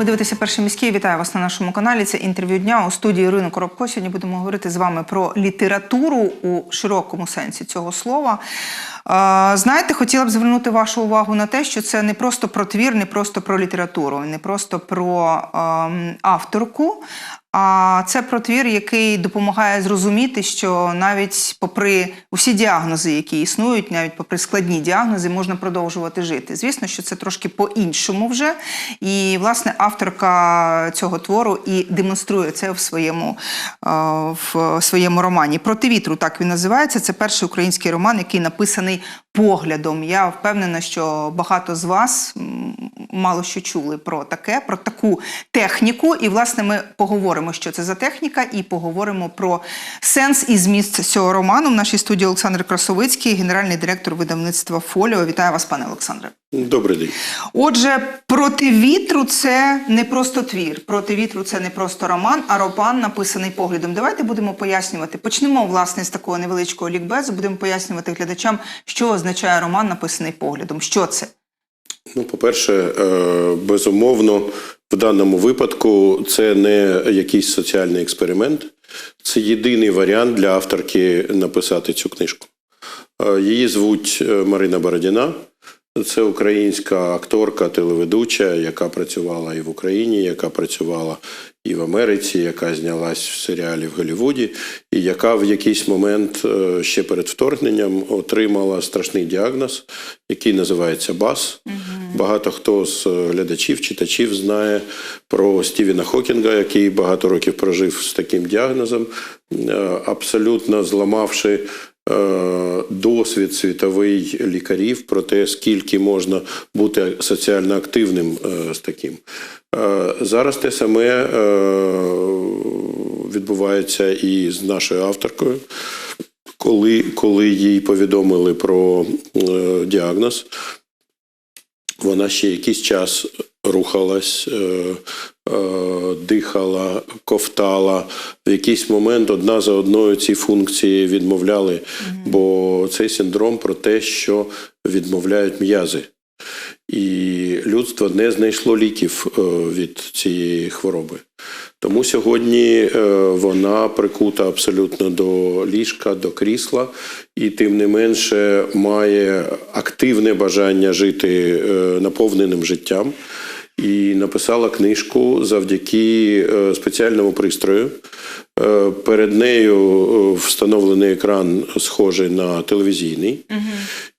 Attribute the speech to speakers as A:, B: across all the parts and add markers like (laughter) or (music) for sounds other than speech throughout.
A: Ви дивитеся перший міський. Вітаю вас на нашому каналі. Це інтерв'ю дня у студії Ірини Коробко. Сьогодні будемо говорити з вами про літературу у широкому сенсі цього слова. Знаєте, хотіла б звернути вашу увагу на те, що це не просто про твір, не просто про літературу, не просто про ем, авторку. А це про твір, який допомагає зрозуміти, що навіть попри усі діагнози, які існують, навіть попри складні діагнози, можна продовжувати жити. Звісно, що це трошки по-іншому вже. І власне авторка цього твору і демонструє це в своєму, е, в своєму романі. Проти вітру так він називається. Це перший український роман, який написаний поглядом. Я впевнена, що багато з вас мало що чули про таке, про таку техніку. І власне ми поговоримо, що це за техніка, і поговоримо про сенс і зміст цього роману. В нашій студії Олександр Красовицький, генеральний директор видавництва Фоліо. Вітаю вас, пане Олександре.
B: Добрий день.
A: Отже, проти вітру це не просто твір. Проти вітру це не просто роман, а роман написаний поглядом. Давайте будемо пояснювати. Почнемо власне з такого невеличкого лікбезу. Будемо пояснювати глядачам, що означає роман, написаний поглядом. Що це?
B: Ну, по-перше, е, безумовно, в даному випадку це не якийсь соціальний експеримент, це єдиний варіант для авторки написати цю книжку. Е, Її звуть е, Марина Бородіна. Це українська акторка, телеведуча, яка працювала і в Україні, яка працювала і в Америці, яка знялась в серіалі в Голлівуді, і яка в якийсь момент е, ще перед вторгненням отримала страшний діагноз, який називається БАС. Багато хто з глядачів, читачів знає про Стівена Хокінга, який багато років прожив з таким діагнозом, е, абсолютно зламавши е, досвід світовий лікарів про те, скільки можна бути соціально активним е, з таким. Е, Зараз те саме е, відбувається і з нашою авторкою. Коли, коли їй повідомили про е, діагноз, вона ще якийсь час рухалась, е, е, дихала, ковтала. В якийсь момент одна за одною ці функції відмовляли, бо цей синдром про те, що відмовляють м'язи. І людство не знайшло ліків е, від цієї хвороби. Тому сьогодні вона прикута абсолютно до ліжка, до крісла, і тим не менше має активне бажання жити наповненим життям. І написала книжку завдяки е, спеціальному пристрою. Е, Перед нею е, встановлений екран, схожий на телевізійний.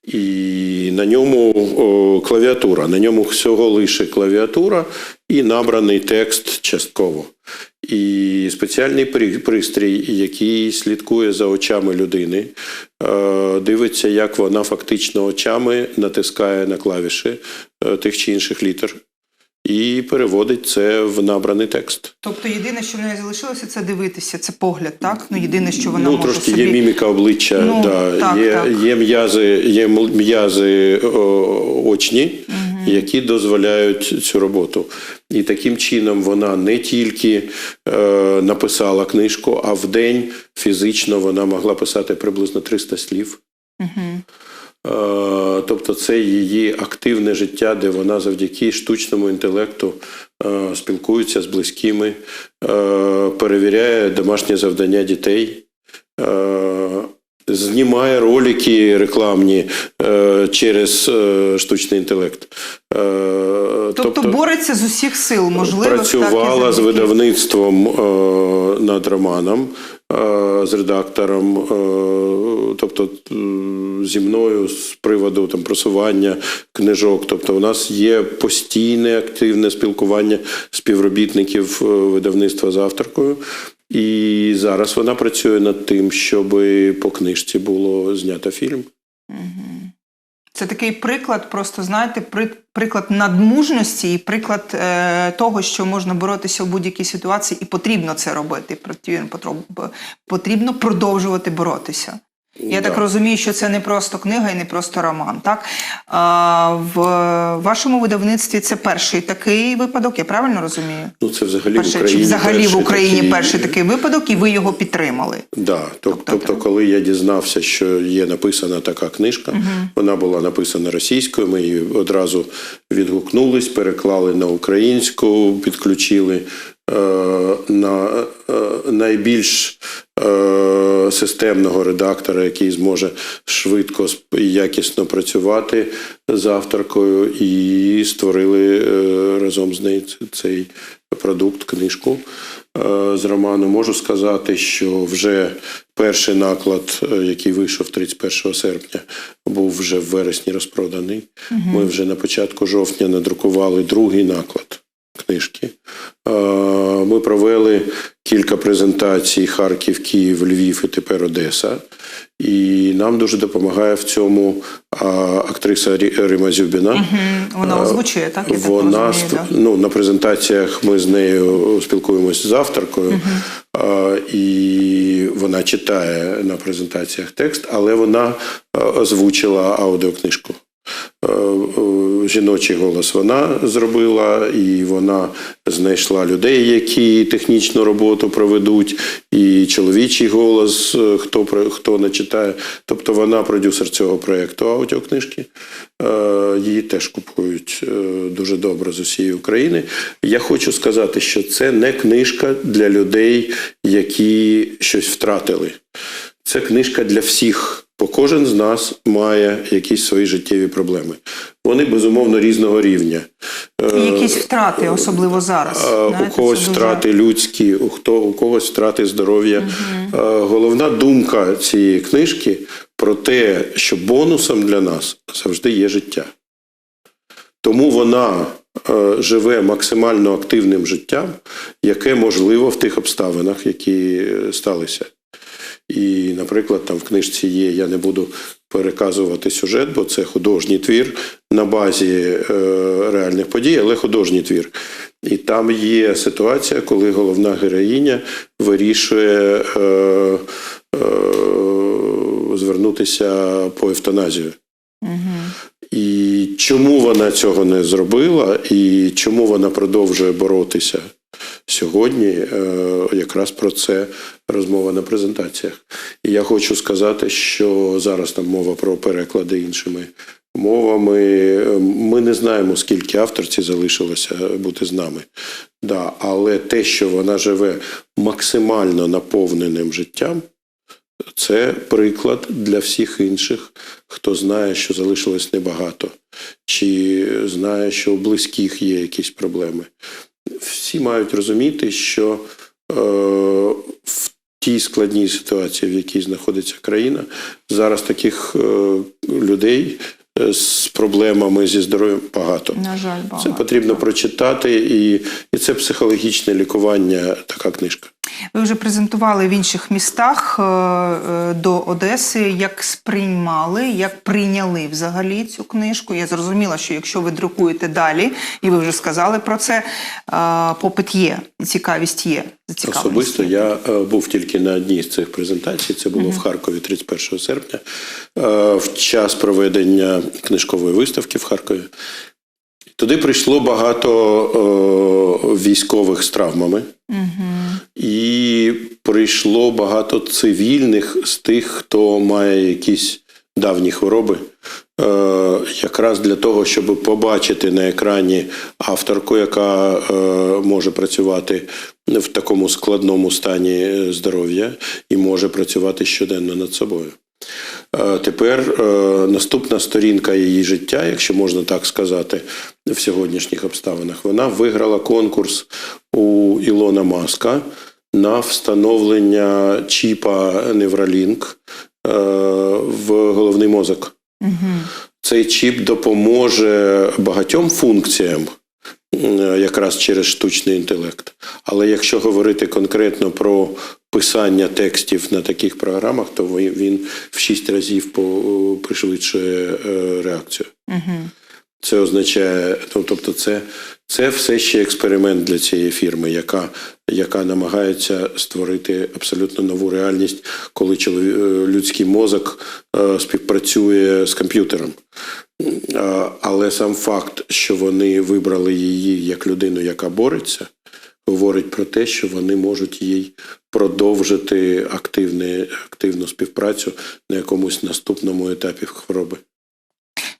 B: І на ньому клавіатура. На ньому всього лише клавіатура і набраний текст частково. І спеціальний пристрій, який слідкує за очами людини, дивиться, як вона фактично очами натискає на клавіші тих чи інших літер, і переводить це в набраний текст.
A: Тобто, єдине, що в неї залишилося, це дивитися. Це погляд, так? Ну єдине, що вона
B: ну,
A: може
B: трошки
A: собі...
B: є міміка обличчя,
A: Ну,
B: да,
A: так,
B: є,
A: так.
B: є м'язи, є м'язи о, очні, які дозволяють цю роботу. І таким чином вона не тільки е, написала книжку, а в день фізично вона могла писати приблизно 300 слів. Е, Тобто це її активне життя, де вона завдяки штучному інтелекту е, спілкується з близькими, е, перевіряє домашнє завдання дітей, е, знімає ролики рекламні е, через е, штучний інтелект. Е,
A: Тобто, бореться з усіх сил, можливо,
B: працювала з видавництвом е, над романом, е, з редактором, е, тобто е, зі мною з приводу там просування книжок. Тобто, у нас є постійне активне спілкування співробітників е, видавництва з авторкою. І зараз вона працює над тим, щоб по книжці було знято фільм.
A: Це такий приклад, просто знаєте, при, приклад надмужності і приклад е, того, що можна боротися в будь-якій ситуації, і потрібно це робити. потрібно продовжувати боротися. Я
B: Да.
A: так розумію, що це не просто книга і не просто роман. Так а, в вашому видавництві це перший такий випадок. Я правильно розумію?
B: Ну, це взагалі в
A: Перший, чи
B: Україні.
A: взагалі в Україні
B: такий-
A: перший такий випадок, і ви його підтримали.
B: Да,
A: Тобто
B: тобто, коли я дізнався, що є написана така книжка, вона була написана російською. Ми її одразу відгукнулись, переклали на українську, підключили на е, найбільш е, системного редактора, який зможе швидко і якісно працювати з авторкою, і створили е, разом з нею цей продукт, книжку е, з роману. Можу сказати, що вже перший наклад, е, який вийшов 31 серпня, був вже в вересні розпроданий. Ми вже на початку жовтня надрукували другий наклад книжки. Е, Ми провели кілька презентацій Харків, Київ, Львів і тепер Одеса. І нам дуже допомагає в цьому актриса Рима Зюбіна.
A: Вона
B: Е,
A: озвучує, так? Я
B: Вона
A: так розумію, да?
B: ну, на презентаціях ми з нею спілкуємося з авторкою, і вона читає на презентаціях текст, але вона озвучила аудіокнижку. Е, е, Жіночий голос вона зробила, і вона знайшла людей, які технічну роботу проведуть, і чоловічий голос, е, хто хто не читає. Тобто вона продюсер цього проєкту аудіокнижки. Її теж купують дуже добре з усієї України. Я хочу сказати, що це не книжка для людей, які щось втратили. Це книжка для всіх, бо кожен з нас має якісь свої життєві проблеми. Вони безумовно різного рівня.
A: І якісь втрати, особливо зараз. Знаєте,
B: у когось
A: це дуже-
B: втрати людські, у хто у когось втрати здоров'я. А, Головна думка цієї книжки про те, що бонусом для нас завжди є життя. Тому вона е, живе максимально активним життям, яке можливо в тих обставинах, які е, сталися. І, наприклад, там в книжці є, я не буду переказувати сюжет, бо це художній твір на базі е, реальних подій, але художній твір. І там є ситуація, коли головна героїня вирішує е, е, звернутися по евтаназію. І чому вона цього не зробила, і чому вона продовжує боротися сьогодні, е, якраз про це розмова на презентаціях. І я хочу сказати, що зараз там мова про переклади іншими мовами. Ми не знаємо, скільки авторці залишилося бути з нами. Да, але те, що вона живе максимально наповненим життям, це приклад для всіх інших, хто знає, що залишилось небагато, чи знає, що у близьких є якісь проблеми. Всі мають розуміти, що е, в тій складній ситуації, в якій знаходиться країна, зараз таких е, людей е, з проблемами зі здоров'ям багато.
A: На жаль,
B: Це
A: багато.
B: потрібно прочитати, і, і це психологічне лікування, така книжка.
A: Ви вже презентували в інших містах е, е, до Одеси. Як сприймали, як прийняли взагалі цю книжку? Я зрозуміла, що якщо ви друкуєте далі, і ви вже сказали про це, е, попит є, цікавість є.
B: Особисто я був тільки на одній з цих презентацій. Це було в Харкові 31 серпня, в час проведення книжкової виставки в Харкові. Туди прийшло багато е, військових з травмами.
A: Мгм.
B: І прийшло багато цивільних з тих, хто має якісь давні хвороби, е, якраз для того, щоб побачити на екрані авторку, яка е, може працювати в такому складному стані здоров'я і може працювати щоденно над собою. Е, Тепер е, наступна сторінка її життя, якщо можна так сказати, в сьогоднішніх обставинах, вона виграла конкурс у Ілона Маска на встановлення чіпа е, в головний мозок.
A: Мгм.
B: Цей чіп допоможе багатьом функціям, е, якраз через штучний інтелект. Але якщо говорити конкретно про писання текстів на таких програмах, то він в шість разів пришвидшує е, реакцію.
A: Мгм.
B: Це означає, ну, тобто, це, це все ще експеримент для цієї фірми, яка, яка намагається створити абсолютно нову реальність, коли е, людський мозок е, співпрацює з комп'ютером. Але сам факт, що вони вибрали її як людину, яка бореться, говорить про те, що вони можуть їй продовжити активне, активну співпрацю на якомусь наступному етапі хвороби.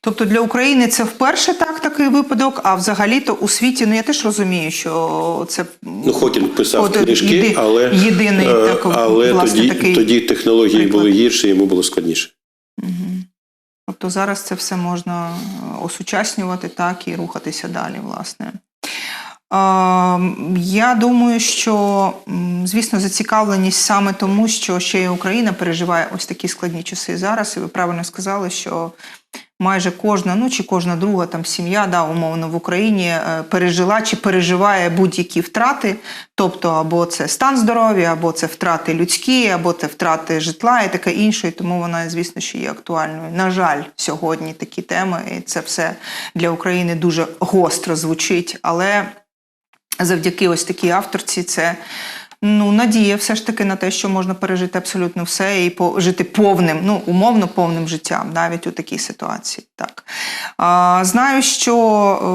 A: Тобто для України це вперше так такий випадок, а взагалі-то у світі, ну я теж розумію, що це
B: Ну, Хокінг писав
A: От,
B: книжки,
A: єди-
B: але,
A: єдиний
B: е,
A: так,
B: але
A: власне,
B: тоді,
A: такий
B: тоді технології
A: приклад.
B: були гірші, йому було складніше.
A: Мгм. Тобто зараз це все можна е, осучаснювати так і рухатися далі, власне. Е, Я думаю, що, звісно, зацікавленість саме тому, що ще й Україна переживає ось такі складні часи зараз. І ви правильно сказали, що майже кожна, ну чи кожна друга там сім'я, да, умовно в Україні е, пережила чи переживає будь-які втрати. Тобто, або це стан здоров'я, або це втрати людські, або це втрати житла і таке інше. І тому вона, звісно, що є актуальною. На жаль, сьогодні такі теми, і це все для України дуже гостро звучить. Але завдяки ось такій авторці це. Ну, надія все ж таки на те, що можна пережити абсолютно все і жити повним, ну, умовно повним життям, навіть у такій ситуації. Так. А, знаю, що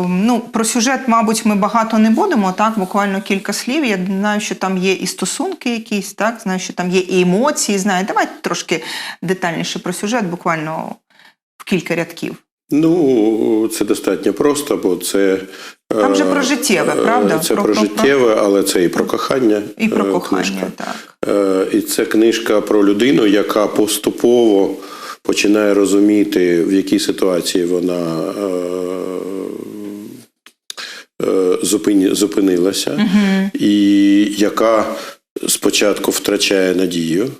A: ем, ну, про сюжет, мабуть, ми багато не будемо, так, буквально кілька слів. Я знаю, що там є і стосунки якісь, так, знаю, що там є і емоції. Знаю. Давайте трошки детальніше про сюжет, буквально в кілька рядків.
B: Ну, це достатньо просто, бо це.
A: Там же про життєве,
B: е,
A: правда?
B: Це
A: Про-
B: про, життєве, але це і про кохання.
A: І про
B: е,
A: кохання,
B: книжка.
A: так.
B: Е, І це книжка про людину, яка поступово починає розуміти, в якій ситуації вона зупинилася,
A: Угу.
B: і яка спочатку втрачає надію,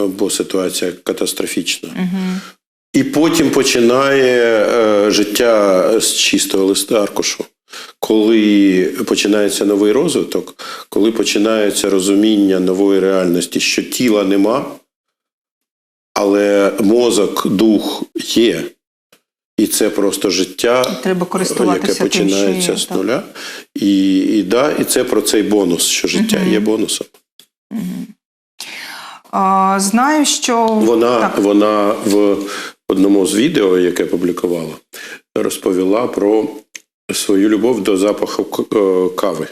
B: бо ситуація катастрофічна.
A: Угу.
B: І потім починає е, життя з чистого листа аркушу. Коли починається новий розвиток, коли починається розуміння нової реальності, що тіла нема, але мозок, дух є. І це просто життя,
A: Треба користуватися
B: яке
A: тим,
B: починається
A: є,
B: з
A: так.
B: нуля. І, і, да, і це про цей бонус, що життя
A: Мгм.
B: є бонусом.
A: А, знаю, що
B: Вона,
A: так.
B: вона в одному з відео, яке публікувала, розповіла про свою любов до запаху е, кави.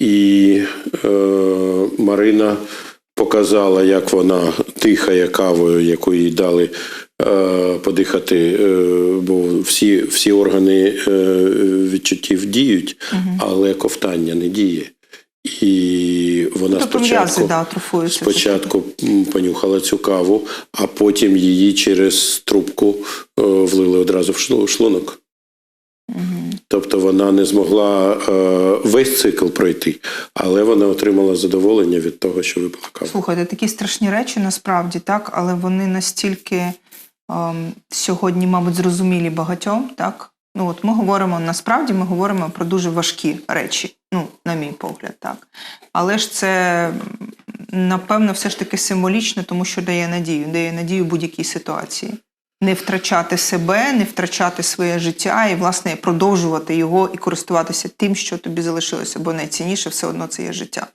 B: І е, Марина показала, як вона дихає кавою, яку їй дали е, подихати, е, бо всі, всі органи е, відчуттів діють, але ковтання не діє. І вона
A: тобто м'язи
B: спочатку
A: да, атрофуються.
B: Спочатку понюхала цю каву, а потім її через трубку е, влили одразу в шлунок.
A: Мгм.
B: Тобто вона не змогла е, весь цикл пройти, але вона отримала задоволення від того, що випила каву.
A: Слухайте, такі страшні речі насправді, так, але вони настільки ем, сьогодні, мабуть, зрозумілі багатьом, так. Ну, от ми говоримо насправді, ми говоримо про дуже важкі речі, ну, на мій погляд, так. Але ж це, напевно, все ж таки символічно, тому що дає надію, дає надію будь-якій ситуації. Не втрачати себе, не втрачати своє життя і, власне, продовжувати його і користуватися тим, що тобі залишилося, бо найцінніше все одно це є життя.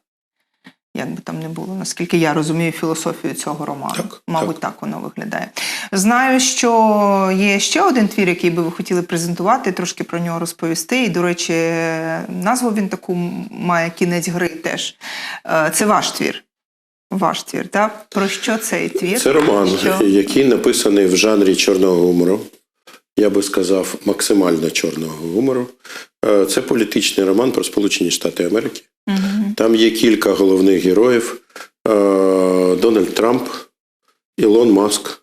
A: Як би там не було, наскільки я розумію філософію цього роману.
B: Так,
A: Мабуть, так. воно виглядає. Знаю, що є ще один твір, який би ви хотіли презентувати, трошки про нього розповісти. І, до речі, назву він таку має кінець гри теж. Е, Це ваш твір. Ваш твір, так? Про що цей твір?
B: Це роман,
A: Що?
B: який написаний в жанрі чорного гумору. Я би сказав, максимально чорного гумору. Е, Це політичний роман про Сполучені Штати Америки. Там є кілька головних героїв: Е, Дональд Трамп, Ілон Маск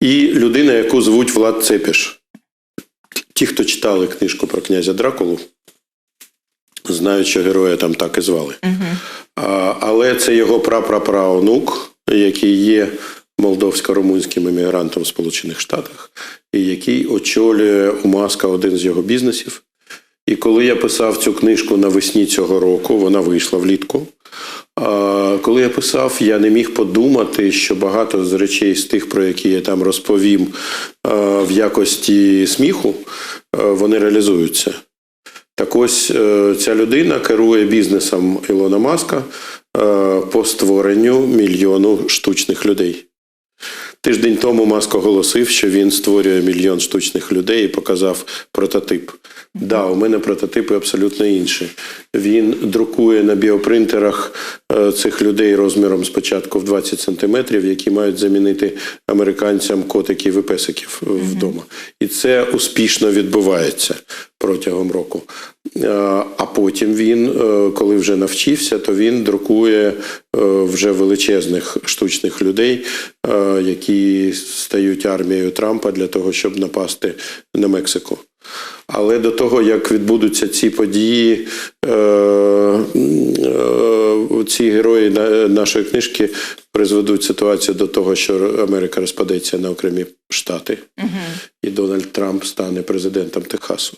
B: і людина, яку звуть Влад Цепіш. Ті, хто читали книжку про князя Дракулу, знають, що героя там так і звали. Але це його прапрапраонук, який є молдовсько-румунським емігрантом в Сполучених Штатах, і який очолює у Маска один з його бізнесів. І коли я писав цю книжку навесні цього року, вона вийшла влітку. А коли я писав, я не міг подумати, що багато з речей з тих, про які я там розповім в якості сміху, вони реалізуються. Так ось е, ця людина керує бізнесом Ілона Маска е, по створенню мільйону штучних людей. Тиждень тому Маск оголосив, що він створює мільйон штучних людей і показав прототип. Да, у мене прототипи абсолютно інші. Він друкує на біопринтерах е, цих людей розміром спочатку в 20 сантиметрів, які мають замінити американцям котиків і песиків вдома. І це успішно відбувається протягом року. Е, А потім він, е, коли вже навчився, то він друкує е, вже величезних штучних людей, які стають армією Трампа для того, щоб напасти на Мексику. Але до того, як відбудуться ці події, ці герої нашої книжки призведуть ситуацію до того, що Америка розпадеться на окремі штати, і Дональд Трамп стане президентом Техасу.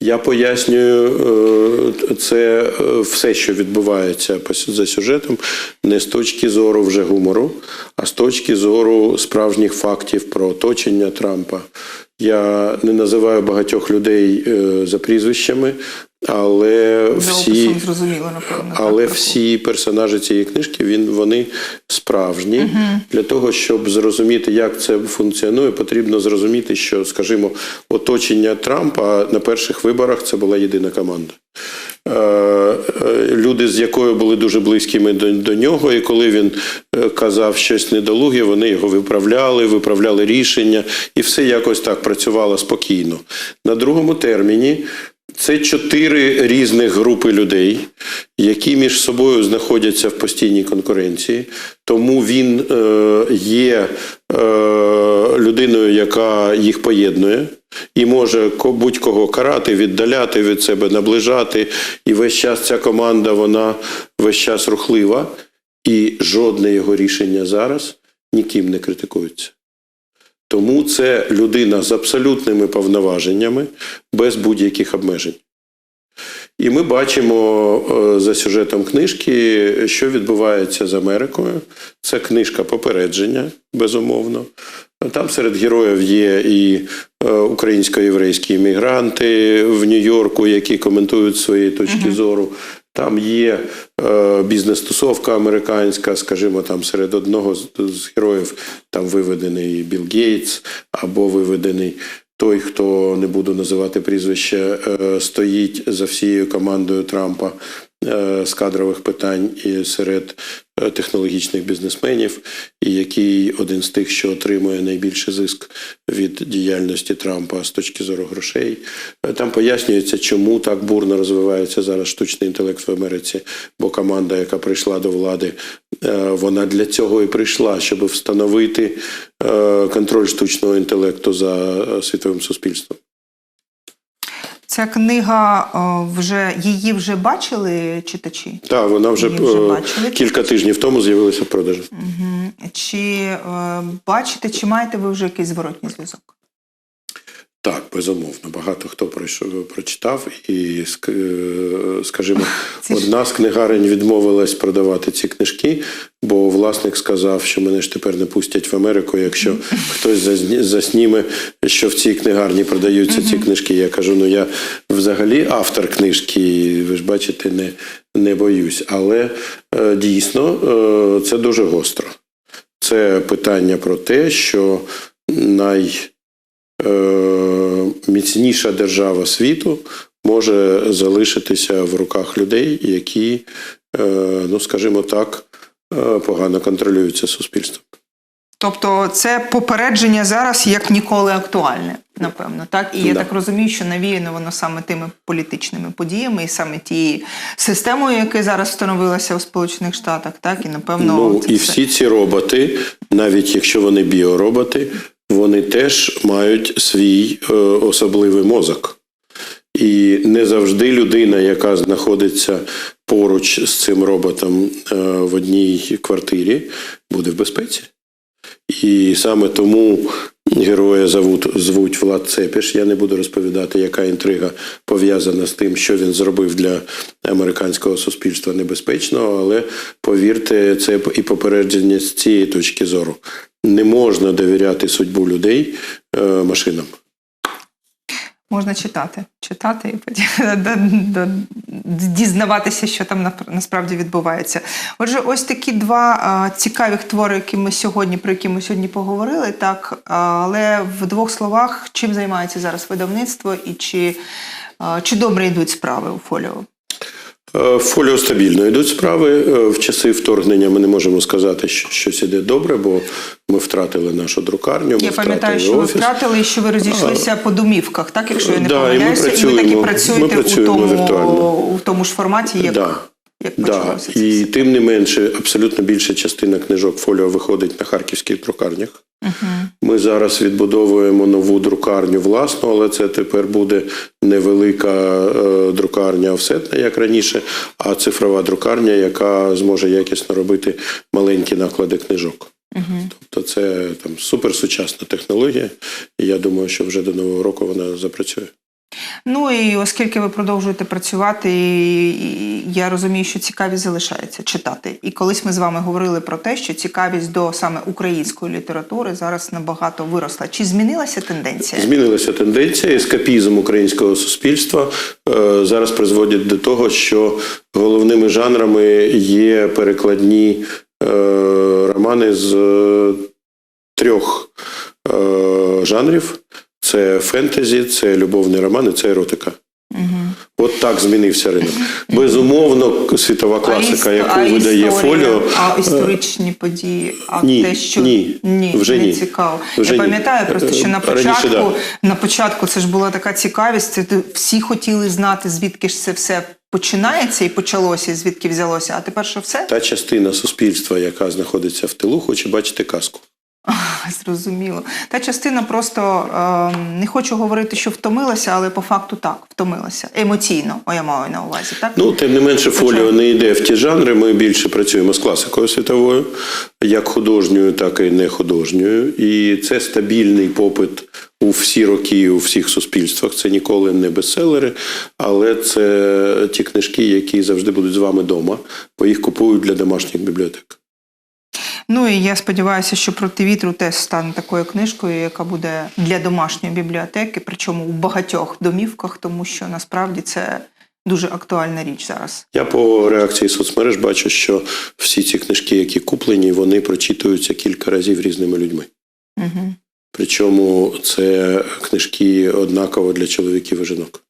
B: Я пояснюю е, це е, все, що відбувається за сюжетом, не з точки зору вже гумору, а з точки зору справжніх фактів про оточення Трампа. Я не називаю багатьох людей е, за прізвищами, але всі,
A: зрозуміло, напевно.
B: але
A: так,
B: всі персонажі цієї книжки він вони справжні. Для того, щоб зрозуміти, як це функціонує, потрібно зрозуміти, що, скажімо, оточення Трампа на перших виборах це була єдина команда. Е, е, Люди, з якою були дуже близькими до, до нього, і коли він е, казав щось недолуге, вони його виправляли, виправляли рішення, і все якось так працювало спокійно. На другому терміні це чотири різних групи людей, які між собою знаходяться в постійній конкуренції. Тому він е, є е, людиною, яка їх поєднує. І може ко- будь-кого карати, віддаляти від себе, наближати. І весь час ця команда, вона весь час рухлива, і жодне його рішення зараз ніким не критикується. Тому це людина з абсолютними повноваженнями, без будь-яких обмежень. І ми бачимо е, за сюжетом книжки, що відбувається з Америкою. Це книжка попередження, безумовно. Там серед героїв є і е, українсько-єврейські іммігранти в Нью-Йорку, які коментують свої точки зору. Там є е, бізнес-тусовка американська, скажімо, там серед одного з, з героїв там виведений Білл Гейтс або виведений той, хто не буду називати прізвище, е, стоїть за всією командою Трампа з кадрових питань і серед е, технологічних бізнесменів, і який один з тих, що отримує найбільший зиск від діяльності Трампа з точки зору грошей. Е, Там пояснюється, чому так бурно розвивається зараз штучний інтелект в Америці, бо команда, яка прийшла до влади, е, вона для цього і прийшла, щоб встановити е, контроль штучного інтелекту за е, світовим суспільством.
A: Ця книга вже її вже бачили читачі?
B: Так, вона вже,
A: вже
B: е,
A: бачили.
B: кілька тижнів тому з'явилася в продажі.
A: Угу. Чи е, бачите, чи маєте ви вже якийсь зворотній зв'язок?
B: Так, безумовно. Багато хто пройшов, прочитав, і е, скажімо, (laughs) одна з книгарень відмовилась продавати ці книжки, бо власник сказав, що мене ж тепер не пустять в Америку, якщо хтось засніме, що в цій книгарні продаються ці книжки. Я кажу: ну я взагалі автор книжки, ви ж бачите, не, не боюсь. Але е, дійсно е, це дуже гостро. Це питання про те, що най міцніша держава світу може залишитися в руках людей, які, е, ну скажімо так, е, погано контролюються суспільством.
A: Тобто це попередження зараз як ніколи актуальне, напевно, так? І я
B: Да.
A: так розумію, що навіяно воно саме тими політичними подіями і саме тією системою, яка зараз встановилася у Сполучених Штатах, так? І напевно
B: ну
A: це
B: і
A: все.
B: всі ці роботи, навіть якщо вони біороботи, вони теж мають свій е, особливий мозок. І не завжди людина, яка знаходиться поруч з цим роботом е, в одній квартирі, буде в безпеці. І саме тому героя звуть, звуть Влад Цепіш. Я не буду розповідати, яка інтрига пов'язана з тим, що він зробив для американського суспільства небезпечного, але повірте, це і попередження з цієї точки зору. Не можна довіряти судьбу людей е, машинам.
A: Можна читати, читати і (laughs) дізнаватися, що там насправді відбувається. Отже, ось такі два а, цікавих твори, які ми сьогодні, про які ми сьогодні поговорили, так але в двох словах, чим займається зараз видавництво і чи, а, чи добре йдуть справи у фоліо?
B: Е, В фоліо стабільно йдуть справи. Е, В часи вторгнення ми не можемо сказати, що щось іде добре, бо ми втратили нашу друкарню. Ми
A: Я пам'ятаю, що ви
B: офіс.
A: втратили і що ви розійшлися по домівках, так якщо я не
B: Да, і ми
A: помиляюся, і, ви так і
B: працюємо-
A: працюєте
B: ми працюємо
A: у, тому,
B: віртуально.
A: у тому ж форматі, як,
B: Да.
A: Як
B: Да.
A: почалося
B: І
A: все.
B: тим не менше, абсолютно більша частина книжок фоліо виходить на харківських друкарнях. Ми зараз відбудовуємо нову друкарню власну, але це тепер буде невелика е, друкарня офсетна, як раніше, а цифрова друкарня, яка зможе якісно робити маленькі наклади книжок. Тобто це там суперсучасна технологія, і я думаю, що вже до нового року вона запрацює.
A: Ну і оскільки ви продовжуєте працювати, я розумію, що цікавість залишається читати. І колись ми з вами говорили про те, що цікавість до саме української літератури зараз набагато виросла. Чи змінилася тенденція?
B: Змінилася тенденція. Ескапізм українського суспільства е, зараз призводить до того, що головними жанрами є перекладні е, романи з е, трьох жанрів: це фентезі, це любовні романи, це еротика.
A: Угу.
B: От так змінився ринок. Безумовно, світова класика,
A: а,
B: яку
A: а
B: видає
A: історія,
B: фоліо.
A: а історичні події, а
B: Ні,
A: те, що
B: ні, вже
A: не
B: ні.
A: цікаво.
B: Вже
A: я
B: ні.
A: пам'ятаю просто, що на
B: Е, раніше,
A: початку,
B: да.
A: на початку це ж була така цікавість. Це всі хотіли знати, звідки ж це все починається і почалося, і звідки взялося. А тепер що все?
B: Та частина суспільства, яка знаходиться в тилу, хоче бачити казку. (laughs)
A: Зрозуміло. Та частина просто е, не хочу говорити, що втомилася, але по факту так, втомилася. Емоційно, о, я маю на увазі, так?
B: Ну, тим не менше, фоліо не йде в ті жанри. Ми більше працюємо з класикою світовою, як художньою, так і не художньою. І це стабільний попит у всі роки, у всіх суспільствах. Це ніколи не бестселери, але це ті книжки, які завжди будуть з вами вдома, бо їх купують для домашніх бібліотек.
A: Ну і я сподіваюся, що проти вітру теж стане такою книжкою, яка буде для домашньої бібліотеки, причому у багатьох домівках, тому що насправді це дуже актуальна річ зараз.
B: Я по реакції соцмереж бачу, що всі ці книжки, які куплені, вони прочитуються кілька разів різними людьми.
A: Угу.
B: Причому це книжки однаково для чоловіків і жінок.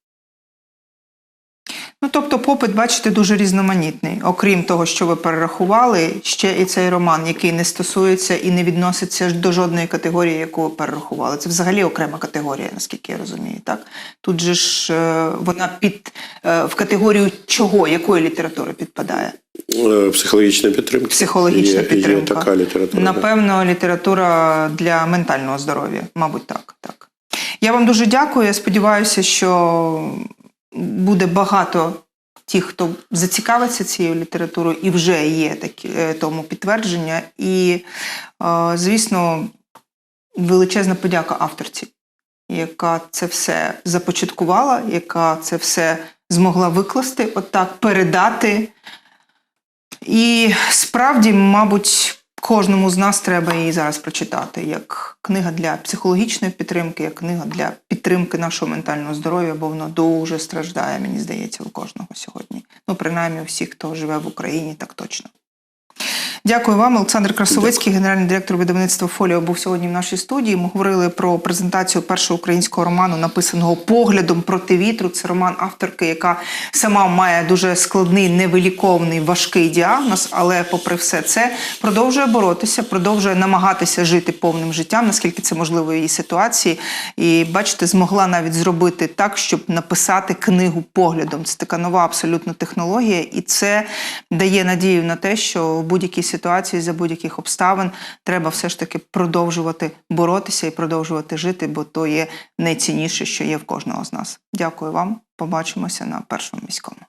A: Ну, тобто, попит, бачите, дуже різноманітний. Окрім того, що ви перерахували, ще і цей роман, який не стосується і не відноситься до жодної категорії, яку ви перерахували. Це взагалі окрема категорія, наскільки я розумію. Так тут же ж е, вона під е, в категорію чого, якої літератури підпадає?
B: Е, Психологічна підтримка.
A: Психологічна
B: є,
A: підтримка.
B: Є така література.
A: Напевно, література для ментального здоров'я. Мабуть, так. так. Я вам дуже дякую. Я сподіваюся, що буде багато тих, хто зацікавиться цією літературою, і вже є такі, е, тому підтвердження. І, е, звісно, величезна подяка авторці, яка це все започаткувала, яка це все змогла викласти, отак, передати. І справді, мабуть, кожному з нас треба її зараз прочитати як книга для психологічної підтримки, як книга для підтримки нашого ментального здоров'я, бо воно дуже страждає, мені здається, у кожного сьогодні. Ну, принаймні, у всіх, хто живе в Україні, так точно. Дякую вам, Олександр Красовицький, генеральний директор видавництва Фоліо, був сьогодні в нашій студії. Ми говорили про презентацію першого українського роману, написаного поглядом проти вітру. Це роман авторки, яка сама має дуже складний, невиліковний, важкий діагноз, але, попри все це, продовжує боротися, продовжує намагатися жити повним життям, наскільки це можливо в її ситуації. І бачите, змогла навіть зробити так, щоб написати книгу поглядом. Це така нова абсолютно технологія, і це дає надію на те, що в будь-якій ситуації за будь-яких обставин треба все ж таки продовжувати боротися і продовжувати жити, бо то є найцінніше, що є в кожного з нас. Дякую вам. Побачимося на першому міському.